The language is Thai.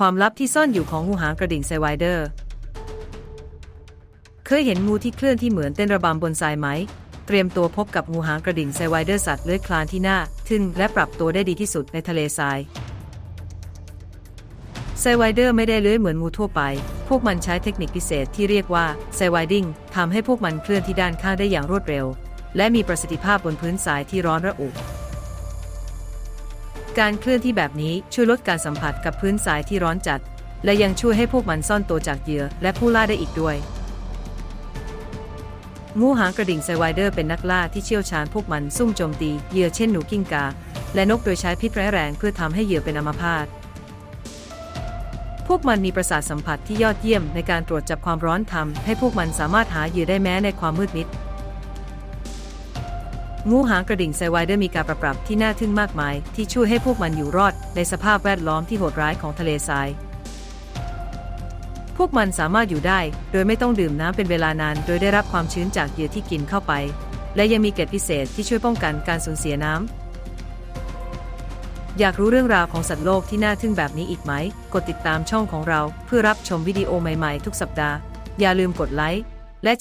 ความลับที่ซ่อนอยู่ของงูหางกระดิ่งไซไวเดอร์ เคยเห็นงูที่เคลื่อนที่เหมือนเต้นระบำบนทรายไหม เตรียมตัวพบกับงูหางกระดิ่งไซไวเดอร์สัตว์เลื้อยคลานที่หน่าทึ่งและปรับตัวได้ดีที่สุดในทะเลทราย ไซไวเดอร์ไม่ได้เลื้อยเหมือนงูทั่วไป พวกมันใช้เทคนิคพิเศษที่เรียกว่าไซไวดิ้งทำให้พวกมันเคลื่อนที่ด้านข้างได้อย่างรวดเร็ว และมีประสิทธิภาพบนพื้นทรายที่ร้อนระอุ การเคลื่อนที่แบบนี้ช่วยลดการสัมผัสกับพื้นทรายที่ร้อนจัด และยังช่วยให้พวกมันซ่อนตัวจากเหยื่อและผู้ล่าได้อีกด้วย งูหางกระดิ่งไซไวเดอร์เป็นนักล่าที่เชี่ยวชาญพวกมันซุ่มโจมตีเหยื่อเช่นหนูกิ้งกา และนกโดยใช้พิษร้ายแรงเพื่อทำให้เหยื่อเป็นอัมพาตพวกมันมีประสาทสัมผัสที่ยอดเยี่ยมในการตรวจจับความร้อนทำให้พวกมันสามารถหาเหยื่อได้แม้ในความมืดมิด งูหางกระดิ่งไซไวเดอร์มีการประปรับที่น่าทึ่งมากมาย ที่ช่วยให้พวกมันอยู่รอด ในสภาพแวดล้อมที่โหดร้ายของทะเลทราย พวกมันสามารถอยู่ได้ โดยไม่ต้องดื่มน้ำเป็นเวลานาน โดยได้รับความชื้นจากเหยื่อที่กินเข้าไป และยังมีเกล็ดพิเศษที่ช่วยป้องกันการสูญเสียน้ำอยากรู้เรื่องราวของสัตว์โลกที่น่าทึ่งแบบนี้อีกไหม กดติดตามช่องของเรา เพื่อรับชมวิดีโอใหม่ๆ ทุกสัปดาห์ อย่าลืมกดไลค์และ